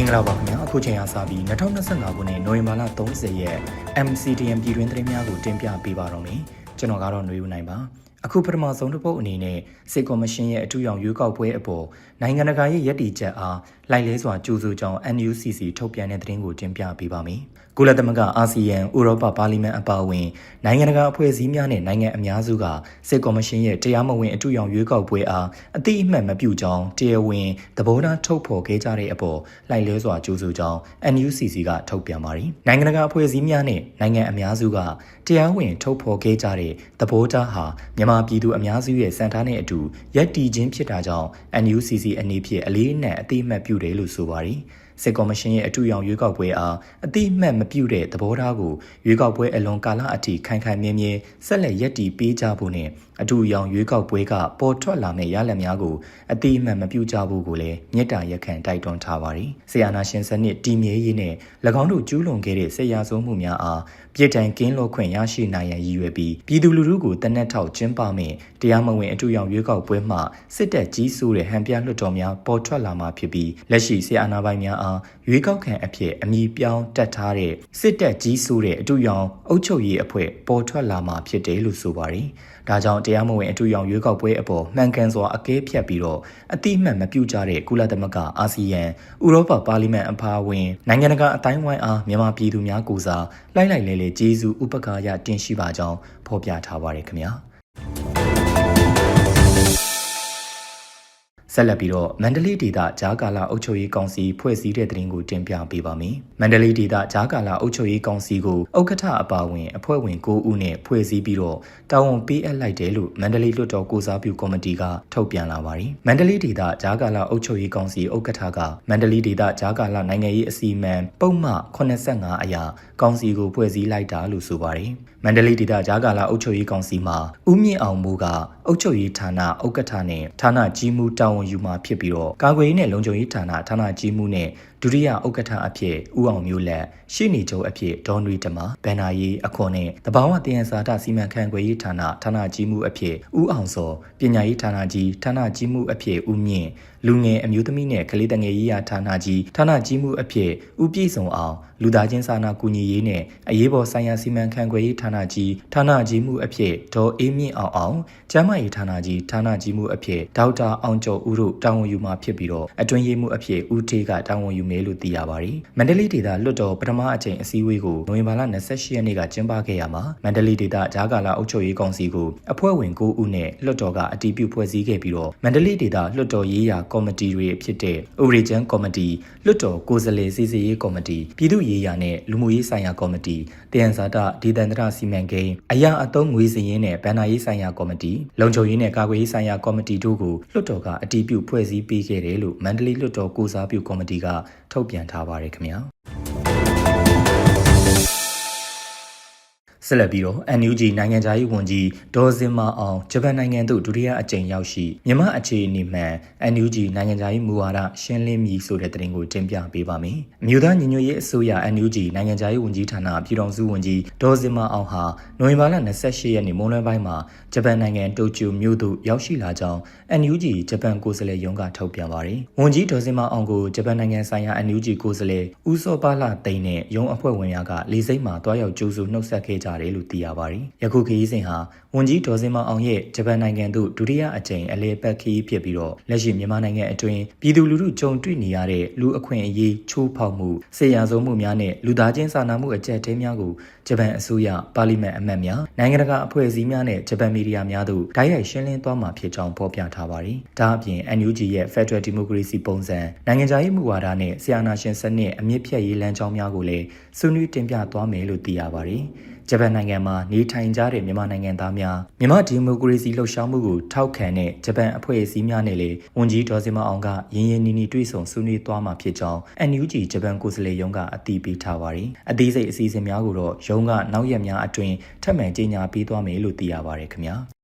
င်္ဂလာပါခင်ဗျာအခုချိန်အားစပြီး2025ခုနှစ်နိုဝင်ဘာလ30ရက် MCTM ပြည်တွင်းသတင်းများကိုတင်ပြပေးပါတော့မယ်ကျွန်တော်ကတော့ຫນွေဦးနိုင်ပါအခုပထမဆုံးတစ်ပုတ်အနေနဲ့စစ်ကော်မရှင်ရဲ့အထူးရောင်ရွေးကောက်ပွဲအပေါ်နိုင်ငံတကာရဲ့ရည်တည်ချက်အားလိုက်လဲစွာကြိုးဆိုကြောင်း NUCC ထုတ်ပြန်တဲ့သတင်းကိုတင်ပြပေးပါမယ်။ ကုလသမဂ္ဂအာဆီယံဥရောပပါလီမန်အပါအဝင်နိုင်ငံတကာအဖွဲ့အစည်းများနဲ့နိုင်ငံအများစုကစစ်ကော်မရှင်ရဲ့တရားမဝင်အထူးရောင်ရွေးကောက်ပွဲအားအတိအမှတ်မပြုကြောင်းတရားဝင်သဘောထားထုတ်ဖော်ခဲ့ကြတဲ့အပေါ်လိုက်လဲစွာကြိုးဆိုကြောင်း NUCC ကထုတ်ပြန်ပါတယ်။နိုင်ငံတကာအဖွဲ့အစည်းများနဲ့နိုင်ငံအများစုကတရားဝင်ထုတ်ဖော်ခဲ့ကြတဲ့သဘောထားဟာမြန်မာပြည်သူအများစုရဲ့စံထားနဲ့အတူရက်တီချင်းဖြစ်တာကြောင့် NUCC အနေဖြင့်အလေးအနက်အသိအမှတ်ပြုတယ်လို့ဆိုပါတယ်။ စစ်ကော်မရှင်ရဲ့အထူးရောင်ရွေးကောက်ပွဲအားအတိအမှတ်မပြုတဲ့သဘောထားကိုရွေးကောက်ပွဲအလွန်ကာလအထိခိုင်ခိုင်မြဲမြဲဆက်လက်ရည်တည်ပေးကြဖို့နဲ့ အထူးရောင်ရွေးကောက်ပွဲကပေါ်ထွက်လာမယ့်ရလဒ်များကိုအတိအမှတ်မပြုကြဖို့ကိုလည်းမြစ်တာရက်ခံတိုက်တွန်းထားပါတယ်။ဆီယနာရှင်စနစ်တည်မြဲရေးနဲ့၎င်းတို့ကျူးလွန်ခဲ့တဲ့ဆေးရဆုံးမှုများအားပြည်တိုင်ကင်းလို့ခွင့်ရရှိနိုင်ရန်ရည်ရွယ်ပြီးပြည်သူလူထုကိုတနက်ထောက်ကျင်းပမယ့်တရားမဝင်အထူးရောင်ရွေးကောက်ပွဲမှစစ်တပ်ကြီးစိုးတဲ့ဟန်ပြလွှတ်တော်များပေါ်ထွက်လာမှာဖြစ်ပြီးလက်ရှိဆီယနာပိုင်းများအားရွေးကောက်ခံအဖြစ်အမည်ပြောင်းတက်ထားတဲ့စစ်တပ်ကြီးစိုးတဲ့အထူးရောင်အုပ်ချုပ်ရေးအဖွဲ့ပေါ်ထွက်လာမှာဖြစ်တယ်လို့ဆိုပါတယ်။ဒါကြောင့်တရားမဝင်အထူးရောင်ရွေးကောက်ပွဲအပေါ်မှန်ကန်စွာအကဲဖြတ်ပြီးတော့အတိအမှတ်မပြုကြတဲ့ကုလသမဂ္ဂအာဆီယံဥရောပပါလီမန်အပါအဝင်နိုင်ငံတကာအတိုင်းဝိုင်းအားမြန်မာပြည်သူများကိုစားလိုက်လိုက်လဲလဲကျေးဇူးဥပက္ခရတင်ရှိပါကြောင်းဖော်ပြထားပါတယ်ခင်ဗျာ ဆက်လက်ပြီးတော့မန္တလေးဒေသဂျားကာလာအုပ်ချုပ်ရေးကောင်စီဖွဲ့စည်းတဲ့သတင်းကိုတင်ပြပေးပါမယ်။မန္တလေးဒေသဂျားကာလာအုပ်ချုပ်ရေးကောင်စီကိုဥက္ကဋ္ဌအပါအဝင်အဖွဲ့ဝင်9ဦးနဲ့ဖွဲ့စည်းပြီးတော့တာဝန်ပေးအပ်လိုက်တယ်လို့မန္တလေးလွှတ်တော်ကိုစားပြုကော်မတီကထုတ်ပြန်လာပါတယ်။မန္တလေးဒေသဂျားကာလာအုပ်ချုပ်ရေးကောင်စီဥက္ကဋ္ဌကမန္တလေးဒေသဂျားကာလာနိုင်ငံရေးအစီအမံပုံမှန်85အရာကောင်စီကိုဖွဲ့စည်းလိုက်တာလို့ဆိုပါတယ်။မန္တလေးဒေသဂျားကာလာအုပ်ချုပ်ရေးကောင်စီမှာဦးမြင့်အောင်မိုးကအုပ်ချုပ်ရေးဌာနဥက္ကဋ္ဌနဲ့ဌာနကြီးမှုတာဝန်ယူမှာဖြစ်ပြီးတော့ကာကွယ်ရေးနဲ့လုံခြုံရေးဌာနဌာနကြီးမှုနဲ့ ဒုတိယဥက္ကဋ္ဌအဖြစ်ဦးအောင်မျိုးလက်ရှေ့နေချုပ်အဖြစ်ဒေါ်နွေတမဘန်နာရေးအခွန်နဲ့တဘာဝတည်ရန်စာတစီမံခန့်ခွဲရေးဌာနဌာနကြီးမှုအဖြစ်ဦးအောင်စောပညာရေးဌာနကြီးဌာနကြီးမှုအဖြစ်ဦးမြင့်လူငယ်အမျိုးသမီးနဲ့ကလေးတငယ်ရေးရာဌာနကြီးဌာနကြီးမှုအဖြစ်ဦးပြည့်စုံအောင်လူသားချင်းစာနာကူညီရေးနဲ့အရေးပေါ်ဆိုင်ရာစီမံခန့်ခွဲရေးဌာနကြီးဌာနကြီးမှုအဖြစ်ဒေါ်အေးမြင့်အောင်အောင်ကျန်းမာရေးဌာနကြီးဌာနကြီးမှုအဖြစ်ဒေါက်တာအောင်ကျော်ဦးတို့တာဝန်ယူမှာဖြစ်ပြီးတော့အတွင်းရေးမှုအဖြစ်ဦးထေးကတာဝန်ယူမယ်လို့သိရပါတယ်။မန္တလေးဒေသလွတ်တော်ပထမအကြိမ်အစည်းအဝေးကိုနိုဝင်ဘာလ28ရက်နေ့ကကျင်းပခဲ့ရမှာမန္တလေးဒေသဂျားကာလာအုပ်ချုပ်ရေးကောင်စီကိုအဖွဲ့ဝင်9ဦးနဲ့လွတ်တော်ကအတည်ပြုဖွဲ့စည်းခဲ့ပြီးတော့မန္တလေးဒေသလွတ်တော်ရေးရာကော်မတီတွေဖြစ်တဲ့ဥပဒေကျမ်းကော်မတီလွတ်တော်ကိုယ်စားလှယ်စီစီရေးကော်မတီပြည်သူ့ရေးရာနဲ့လူမှုရေးဆိုင်ရာကော်မတီတယံဇာတဒေသန္တရစီမံကိန်းအရာအသုံးငွေစည်ရင်းနဲ့ဗန္နာရေးဆိုင်ရာကော်မတီလုံခြုံရေးနဲ့ကာကွယ်ရေးဆိုင်ရာကော်မတီတို့ကိုလွတ်တော်ကအတည်ပြုဖွဲ့စည်းပေးခဲ့တယ်လို့မန္တလေးလွတ်တော်ကိုစားပြုကော်မတီက ထုတ်ပြန်ထားပါတယ်ခင်ဗျာ ဆက်လက်ပြီးတော့ NUG နိုင်ငံသားရေးဝန်ကြီးဒေါ်စင်မာအောင်ဂျပန်နိုင်ငံသို့ဒုတိယအကြိမ်ရောက်ရှိမြန်မာအခြေအနေမှန် NUG နိုင်ငံသားရေးမူဝါဒရှင်းလင်းမည်ဆိုတဲ့သတင်းကိုတင်ပြပေးပါမယ်။မြို့သားညီညွတ်ရေးအစိုးရ NUG နိုင်ငံသားရေးဝန်ကြီးဌာနပြည်ထောင်စုဝန်ကြီးဒေါ်စင်မာအောင်ဟာနိုဝင်ဘာလ28ရက်နေ့မွန်းလွဲပိုင်းမှာဂျပန်နိုင်ငံတိုကျိုမြို့သို့ရောက်ရှိလာကြောင်း NUG ဂျပန်ကိုယ်စားလှယ်ရုံးကထုတ်ပြန်ပါတယ်။ဝန်ကြီးဒေါ်စင်မာအောင်ကိုဂျပန်နိုင်ငံဆိုင်ရာ NUG ကိုယ်စားလှယ်ဦးစောပါလာသိန်းနဲ့ရုံးအဖွဲ့ဝင်များကလေစိမ့်မှာတွားရောက်ကြိုးစုနှုတ်ဆက်ခဲ့ကြတယ်လို့သိရပါတယ်။ယခုခရီးစဉ်ဟာဝန်ကြီးဒေါ်စင်မောင်အောင်ရဲ့ဂျပန်နိုင်ငံသို့ဒုတိယအကြိမ်အလဲပတ်ခရီးဖြစ်ပြီးတော့လက်ရှိမြန်မာနိုင်ငံအတွင်းပြည်သူလူထုကြုံတွေ့နေရတဲ့လူအခွင့်အရေးချိုးဖောက်မှုဆေးရဆုံးမှုများနဲ့လူသားချင်းစာနာမှုအကြက်တဲများကိုဂျပန်အစိုးရပါလီမန်အမတ်များနိုင်ငံတကာအဖွဲ့အစည်းများနဲ့ဂျပန်မီဒီယာများတို့ဓာတ်ရိုက်ရှင်းလင်းသွားမှာဖြစ်ကြောင်းဖော်ပြထားပါတယ်။ဒါအပြင် NUG ရဲ့ Federal Democracy ပုံစံနိုင်ငံခြားရေးမူဝါဒနဲ့ဆီယနာရှင်စနစ်အမြင့်ဖြတ်ရေးလမ်းကြောင်းများကိုလည်းဆွေးနွေးတင်ပြသွားမယ်လို့သိရပါတယ်။ ဂျပန်နိုင်ငံမှာနေထိုင်ကြတဲ့မြန်မာနိုင်ငံသားများမြန်မာဒီမိုကရေစီလှုပ်ရှားမှုကိုထောက်ခံတဲ့ဂျပန်အဖွဲ့အစည်းများနဲ့လည်းဝန်ကြီးဒေါ်စင်မအောင်ကရင်းရင်းနှီးနှီးတွေ့ဆုံဆွေးနွေးသွားမှာဖြစ်ကြောင်း NUG ဂျပန်ကိုယ်စားလှယ်ရုံးကအတည်ပြုထားပါတယ်။အသေးစိတ်အစီအစဉ်များကိုတော့ရုံးကနောက်ရက်များအတွင်းထပ်မံကြေညာပေးသွားမယ်လို့သိရပါတယ်ခင်ဗျာ။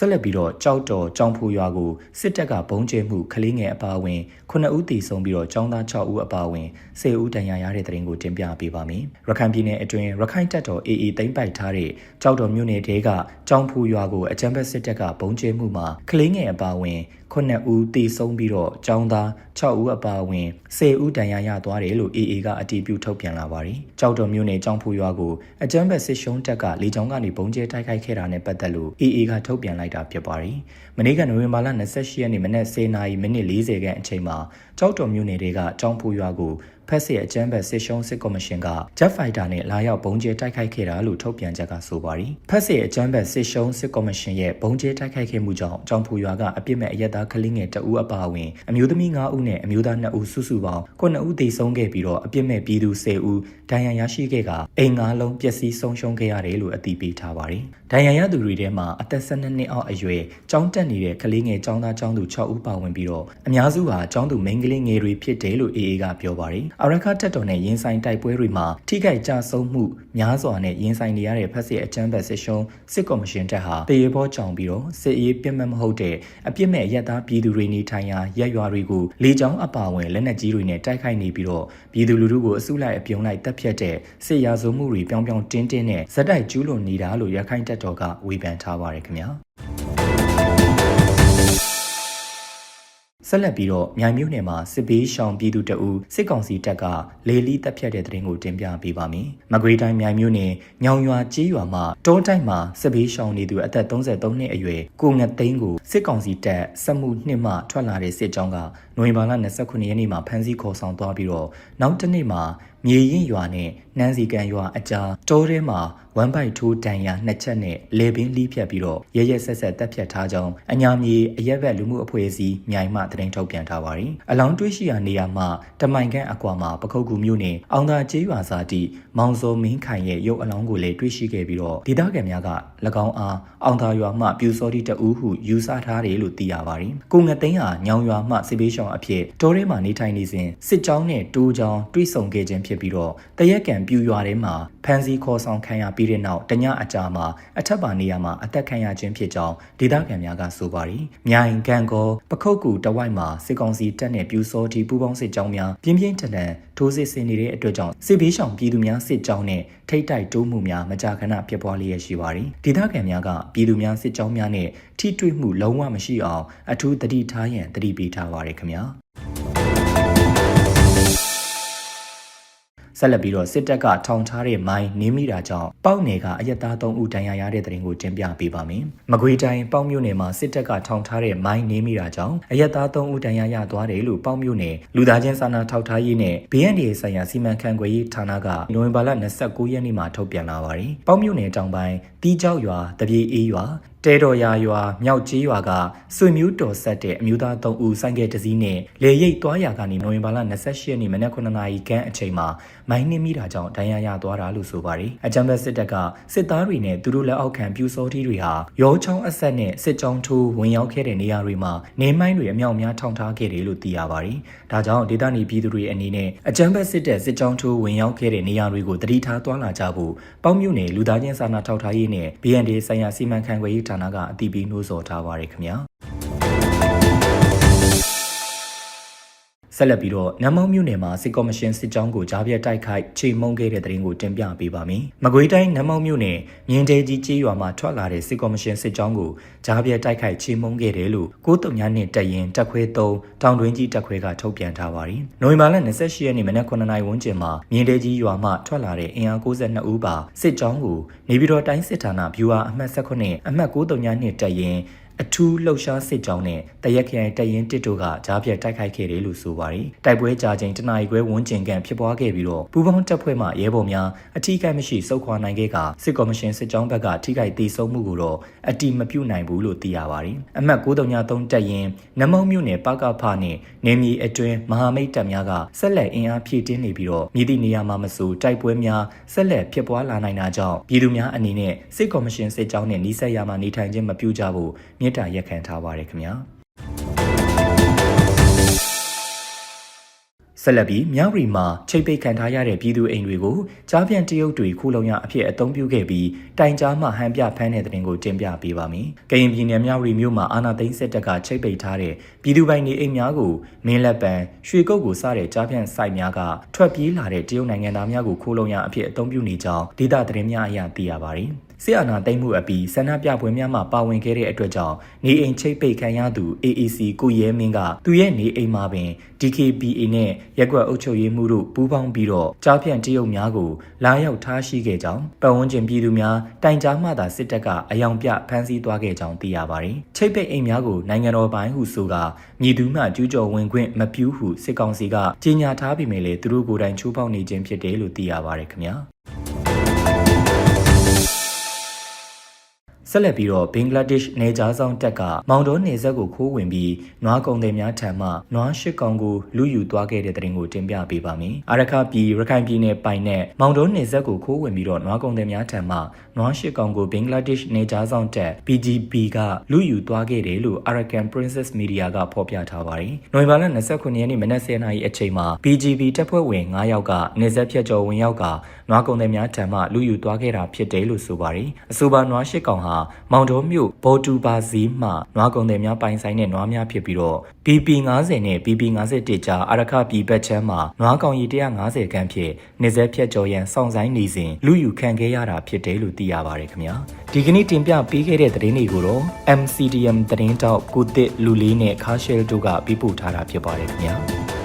ဆက်လက်ပြီးတော့ကြောက်တော်ကြောင်ဖူရွာကိုစစ်တပ်ကဘုံကျဲမှုကလေးငယ်အပါအဝင်9ဦးတည်ဆုံပြီးတော့ចောင်းသား6ဦးအပါအဝင်10ဦးဒဏ်ရာရတဲ့တဲ့ရင်ကိုတင်ပြပေးပါမယ်။ရခိုင်ပြည်နယ်အတွင်းရခိုင်တပ်တော် AA သိမ်းပိုက်ထားတဲ့ကြောက်တော်မြို့နယ်တဲကကြောင်ဖူရွာကိုအကြမ်းဖက်စစ်တပ်ကဘုံကျဲမှုမှာကလေးငယ်အပါအဝင်9ဦးသေဆုံးပြီးတော့ចောင်းသား6ဦးအပါအဝင်10ဦးဒဏ်ရာရသွားတယ်လို့ AA ကအတည်ပြုထုတ်ပြန်လာပါတယ်။ကြောက်တော်မြို့နယ်ចောင်းဖူရွာကိုအကြမ်းဖက်စစ်ရှုံးတပ်ကလေကြောင်းကနေပုံကျဲတိုက်ခိုက်ခဲ့တာနဲ့ပတ်သက်လို့ AA ကထုတ်ပြန်လိုက်တာဖြစ်ပါတယ်။မနေ့ကနိုဝင်ဘာလ28ရက်နေ့မနက်10:40မိနစ်40ခန့်အချိန်မှာကြောက်တော်မြို့နယ်တွေကចောင်းဖူရွာကို ဖက်စစ်အကြမ်းဖက်စစ်ရှုံးစစ်ကော်မရှင်က Jet Fighter နဲ့လာရောက်ပုံကျဲတိုက်ခိုက်ခဲ့တာလို့ထုတ်ပြန်ချက်ကဆိုပါတယ်။ဖက်စစ်အကြမ်းဖက်စစ်ရှုံးစစ်ကော်မရှင်ရဲ့ပုံကျဲတိုက်ခိုက်ခဲ့မှုကြောင့်ကြောင်ဖူရွာကအပြစ်မဲ့အရက်သားကလေးငယ်တအူးအပါအဝင်အမျိုးသမီး9ဦးနဲ့အမျိုးသား2ဦးစုစုပေါင်း9ဦးသေဆုံးခဲ့ပြီးတော့အပြစ်မဲ့ပြည်သူ10ဦးဒဏ်ရာရရှိခဲ့ကအိမ်9လုံးပျက်စီးဆုံးရှုံးခဲ့ရတယ်လို့အသိပေးထားပါတယ်။ဒဏ်ရာရသူတွေထဲမှာအသက်12နှစ်အောက်အရွယ်ကျောင်းတက်နေတဲ့ကလေးငယ်ကျောင်းသားကျောင်းသူ6ဦးပါဝင်ပြီးတော့အများစုဟာကျောင်းသူမိန်းကလေးငယ်တွေဖြစ်တယ်လို့ AA ကပြောပါတယ်။အရခတက်တော်နဲ့ရင်ဆိုင်တိုက်ပွဲတွေမှာထိခိုက်ကြဆုံးမှုများစွာနဲ့ရင်ဆိုင်နေရတဲ့ဖက်စစ်အကြမ်းဖက်စစ်ရှုံးစစ်ကော်မရှင်တပ်ဟာတရေဘောကြောင်ပြီးတော့စစ်ရေးပြစ်မှတ်မဟုတ်တဲ့အပြစ်မဲ့ရက်သားပြည်သူတွေနေထိုင်ရာရက်ရွာတွေကိုလေကြောင်းအပါအဝင်လက်နက်ကြီးတွေနဲ့တိုက်ခိုက်နေပြီးတော့ပြည်သူလူထုကိုအစုလိုက်အပြုံလိုက်တပ်ဖြတ်တဲ့စစ်ရာဇဝမှုတွေပြောင်းပြောင်းတင်းတင်းနဲ့ဇက်တိုက်ကျူးလွန်နေတာလို့ရခိုင်တပ်တော်ကဝေဖန်ထားပါတယ်ခင်ဗျာ ဆက်လက်ပြီးတော့မြိုင်မြို့နယ်မှာစစ်ဘေးရှောင်ပြည်သူတအူစစ်ကောင်စီတပ်ကလေလီတပ်ဖြတ်တဲ့တဲ့ရင်ကိုတင်ပြပေးပါမယ်။မကွေးတိုင်းမြိုင်မြို့နယ်ညောင်ရွာကြီးရွာမှာတောတိုက်မှာစစ်ဘေးရှောင်နေသူအသက်33နှစ်အရွယ်ကိုငသိန်းကိုစစ်ကောင်စီတပ်စက်မှုနှစ်မှထွက်လာတဲ့စစ်ကြောင်းကနိုဝင်ဘာလ29ရက်နေ့မှာဖမ်းဆီးခေါ်ဆောင်သွားပြီးတော့နောက်တစ်နေ့မှာမြေရင်ရွာနဲ့ နန်းစီကန်ရွာအကြားတောထဲမှာဝမ်ပိုက်ထိုးတန်ရာနှစ်ချက်နဲ့လေပင်လှီးဖြတ်ပြီးတော့ရရဆက်ဆက်တက်ဖြတ်ထားကြောင်းအညာမြေအရက်ဘက်လူမှုအဖွဲ့အစည်းမြိုင်မှသတင်းထုတ်ပြန်ထားပါတယ်။အလောင်းတွေးရှိရာနေရာမှာတမိုင်ခန့်အကွာမှာပခုတ်ကူမြို့နယ်အောင်သာကျေးရွာစာတီမောင်စောမင်းခိုင်ရဲ့ရုပ်အလောင်းကိုလည်းတွေ့ရှိခဲ့ပြီးတော့ဒေသခံများက၎င်းအားအောင်သာရွာမှပြူစောတိတဦးဟုယူဆထားတယ်လို့သိရပါတယ်။ကိုငသိန်းဟာညောင်ရွာမှစစ်ပေးရှောင်အဖြစ်တောထဲမှာနေထိုင်နေစဉ်စစ်ကြောင်းနဲ့တိုးကြောင်းတွိဆုံခဲ့ခြင်းဖြစ်ပြီးတော့တရက်ကံပြူရွာထဲမှာဖမ်းဆီးခေါ်ဆောင်ခံရပြီးတဲ့နောက်တညအကြာမှာအထက်ပါနေရာမှာအသက်ခံရခြင်းဖြစ်ကြောင်းဒေသခံများကဆိုပါတယ်။မြိုင်ကန်ကောပခုတ်ကူတဝိုက်မှာစစ်ကောင်စီတပ်နဲ့ပြူစောတီပူးပေါင်းစစ်ကြောင်းများပြင်းပြင်းထန်ထန်ထိုးစစ်ဆင်နေတဲ့အတွက်ကြောင့်စစ်ဘေးရှောင်ပြည်သူများစစ်ကြောင်းနဲ့ထိတ်တိုက်တိုးမှုများမကြာခဏဖြစ်ပွားလျက်ရှိပါတယ်။ဒေသခံများကပြည်သူများစစ်ကြောင်းများနဲ့ထိတွေ့မှုလုံးဝမရှိအောင်အထူးတတိထားရန်တတိပေးထားပါရခင်ဗျာ။ ဆက်လက်ပြီးတော့စစ်တပ်ကထောင်ထားတဲ့မိုင်းနင်းမိတာကြောင့်ပေါက်နယ်ကအရက်သား3ဦးဒဏ်ရာရတဲ့တဲ့ရင်ကိုတင်ပြပေးပါမယ်။မကွေးတိုင်းပေါက်မြို့နယ်မှာစစ်တပ်ကထောင်ထားတဲ့မိုင်းနင်းမိတာကြောင့်အရက်သား3ဦးဒဏ်ရာရသွားတယ်လို့ပေါက်မြို့နယ်လူသားချင်းစာနာထောက်ထားရေးနဲ့ BNDA ဆိုင်ရာစီမံခန့်ခွဲရေးဌာနကနိုဝင်ဘာလ29ရက်နေ့မှာထုတ်ပြန်လာပါတယ်။ပေါက်မြို့နယ်တောင်ပိုင်းတီးကြောက်ရွာတပြေအေးရွာတဲတော်ရာရွာမြောက်ကြီးရွာကဆွေမျိုးတော်ဆက်တဲ့အမျိုးသား3ဦးဆိုင်ကယ်တစ်စီးနဲ့လေရိတ်သွားရာကနေနိုဝင်ဘာလ28ရက်နေ့မနက်9နာရီခန့်အချိန်မှာမိုင်းနှင်းမိတာကြောင့်ဒဏ်ရာရသွားတာလို့ဆိုပါတယ်။အကြမ်းဖက်စစ်တပ်ကစစ်သားတွေနဲ့သူတို့လက်အောက်ခံပြူစောထီးတွေဟာရောချောင်းအဆက်နဲ့စစ်ကြောင်းထိုးဝင်ရောက်ခဲ့တဲ့နေရာတွေမှာနေမိုင်းတွေအမြောက်များထောင်ထားခဲ့တယ်လို့သိရပါတယ်။ဒါကြောင့်ဒေသနေပြည်သူတွေအနေနဲ့အကြမ်းဖက်စစ်တပ်စစ်ကြောင်းထိုးဝင်ရောက်ခဲ့တဲ့နေရာတွေကိုတတိထားသွားလာကြဖို့ပေါင်းမြို့နယ်လူသားချင်းစာနာထောက်ထားရေးနဲ့ BND ဆိုင်ရာစီမံခန့်ခွဲရေးဌာနကအတည်ပြုနှိုးဆော်ထားပါရခင်ဗျာ ဆက်လက်ပြီးတော့နမ်မောင်းမြို့နယ်မှာစစ်ကော်မရှင်စစ်ကြောင်းကိုကြားပြတ်တိုက်ခိုက်ချိန်မုံခဲ့တဲ့တဲ့ရင်ကိုတင်ပြပေးပါမယ်။မကွေးတိုင်းနမ်မောင်းမြို့နယ်မြင်းတဲကြီးကျေးရွာမှာထွက်လာတဲ့စစ်ကော်မရှင်စစ်ကြောင်းကိုကြားပြတ်တိုက်ခိုက်ချိန်မုံခဲ့တယ်လို့ကိုးတုံညာနဲ့တက်ရင်တက်ခွဲ3တောင်တွင်းကြီးတက်ခွဲကထုတ်ပြန်ထားပါတယ်။နိုဝင်ဘာလ28ရက်နေ့မနက်9:00နာရီဝန်းကျင်မှာမြင်းတဲကြီးရွာမှထွက်လာတဲ့အင်အား62ဦးပါစစ်ကြောင်းကိုနေပြည်တော်တိုင်းစစ်ဌာနဗျူဟာအမှတ်18အမှတ်9တုံညာနဲ့တက်ရင် အထူးလှုပ်ရှားစစ်ကြောင်းနဲ့တရက်ခရိုင်တရင်တစ်တို့ကကြားပြတ်တိုက်ခိုက်ခဲ့တယ်လို့ဆိုပါတယ်။တိုက်ပွဲကြာချိန်တနအီခွဲဝန်းကျင်ကန်ဖြစ်ပွားခဲ့ပြီးတော့ပူပေါင်းတပ်ဖွဲ့မှရဲဘော်များအထိကိမရှိစုခွာနိုင်ခဲ့ကစစ်ကော်မရှင်စစ်ကြောင်းဘက်ကထိခိုက်ဒေဆုံးမှုကိုတော့အတိမပြုနိုင်ဘူးလို့သိရပါတယ်။အမှတ်93တက်ရင်နမုံမြို့နယ်ပကဖနဲ့နေမြေအတွင်းမဟာမိတ်တပ်များကဆက်လက်အင်အားဖြည့်တင်းနေပြီးတော့မြည်သည့်နေရာမှာမဆိုတိုက်ပွဲများဆက်လက်ဖြစ်ပွားလာနိုင်တာကြောင့်ပြည်သူများအနေနဲ့စစ်ကော်မရှင်စစ်ကြောင်းနဲ့နှိစက်ရမှာနေထိုင်ခြင်းမပြုကြဖို့မေတ္တာရက်ခံထားပါတယ်ခင်ဗျာဆက်လက်ပြီးမြောက်ရီမှာချိတ်ပိတ်ခံထားရတဲ့ပြည်သူအိမ်တွေကိုကြားပြန်တရုတ်တွေခိုးလုံရအဖြစ်အသုံးပြုခဲ့ပြီးတိုင်ကြားမှဟန်ပြဖမ်းတဲ့တဲ့တင်ကိုတင်ပြပေးပါမယ်။ကရင်ပြည်နယ်မြောက်ရီမြို့မှာအာနာသိန်းစစ်တပ်ကချိတ်ပိတ်ထားတဲ့ပြည်သူပိုင်နေအိမ်များကိုမင်းလက်ပံရွှေကုတ်ကိုစတဲ့ကြားပြန်စိုက်များကထွက်ပြေးလာတဲ့တရုတ်နိုင်ငံသားများကိုခိုးလုံရအဖြစ်အသုံးပြုနေကြောင်းဒေသသတင်းများအရသိရပါတယ်။ စစ်အာဏာသိမ်းမှုအပြီးဆန္ဒပြပွဲများမှာပါဝင်ခဲ့တဲ့အတွက်ကြောင့်နေအိမ်ချိတ်ပိတ်ခံရသူ AAC ကိုရဲမင်းကသူရဲ့နေအိမ်မှာပင် DKBA နဲ့ရက်ကွက်အုပ်ချုပ်ရေးမှုတို့ပူးပေါင်းပြီးတော့ကြားဖြန့်တရုတ်များကိုလာရောက်ထားရှိခဲ့ကြောင်းပတ်ဝန်းကျင်ပြည်သူများတိုင်ကြားမှသာစစ်တပ်ကအယောင်ပြဖမ်းဆီးသွားခဲ့ကြောင်းသိရပါတယ်။ချိတ်ပိတ်အိမ်များကိုနိုင်ငံတော်ပိုင်းဟုဆိုကမြည်သူမှကျူးကျော်ဝင်ခွင့်မပြုဟုစစ်ကောင်စီကကြေညာထားပေမဲ့လည်းသူတို့ကိုယ်တိုင်ချိုးဖောက်နေခြင်းဖြစ်တယ်လို့သိရပါတယ်ခင်ဗျာ။ ဆက်လက်ပြီးတော့ဘင်္ဂလားဒေ့ရှ်နေကြားဆောင်တပ်ကမောင်တော်နေဆက်ကိုခိုးဝင်ပြီးနွားကုံတွေများထံမှနွားရှစ်ကောင်ကိုလူယူသွားခဲ့တဲ့တဲ့ရင်ကိုတင်ပြပေးပါမယ်။အာရခပြည်ရခိုင်ပြည်နယ်ပိုင်နဲ့မောင်တော်နေဆက်ကိုခိုးဝင်ပြီးတော့နွားကုံတွေများထံမှနွားရှစ်ကောင်ကိုဘင်္ဂလားဒေ့ရှ်နေကြားဆောင်တပ် PGB ကလူယူသွားခဲ့တယ်လို့ Arakan Princess Media ကဖော်ပြထားပါတယ်။နိုဝင်ဘာလ29ရက်နေ့မနက်10:00နာရီအချိန်မှာ PGB တပ်ဖွဲ့ဝင်9ယောက်ကနေဆက်ဖြတ်ကျော်ဝင်ရောက်ကနွားကုံတွေများထံမှလူယူသွားခဲ့တာဖြစ်တယ်လို့ဆိုပါတယ်။အဆိုပါနွားရှစ်ကောင်ဟာမောင်တော်မြို့ဘော်တူပါဇီမှနွားကုံတွေများပိုင်ဆိုင်တဲ့နွားများဖြစ်ပြီးတော့ PP 90နဲ့ PP 51ကြားအရခပြည်ဘက်ချမ်းမှာနွားကောင်ရီ150ခန်းဖြင့်နေဆက်ဖြတ်ကျော်ရန်စောင့်ဆိုင်နေစဉ်လူယူခံခဲ့ရတာဖြစ်တယ်လို့သိရပါတယ်ခင်ဗျာဒီကနေ့တင်ပြပေးခဲ့တဲ့သတင်းတွေကိုတော့ MCDM သတင်းတောက်ကုသစ်လူလေးနဲ့ခါရှယ်တို့ကပြပို့ထားတာဖြစ်ပါတယ်ခင်ဗျာ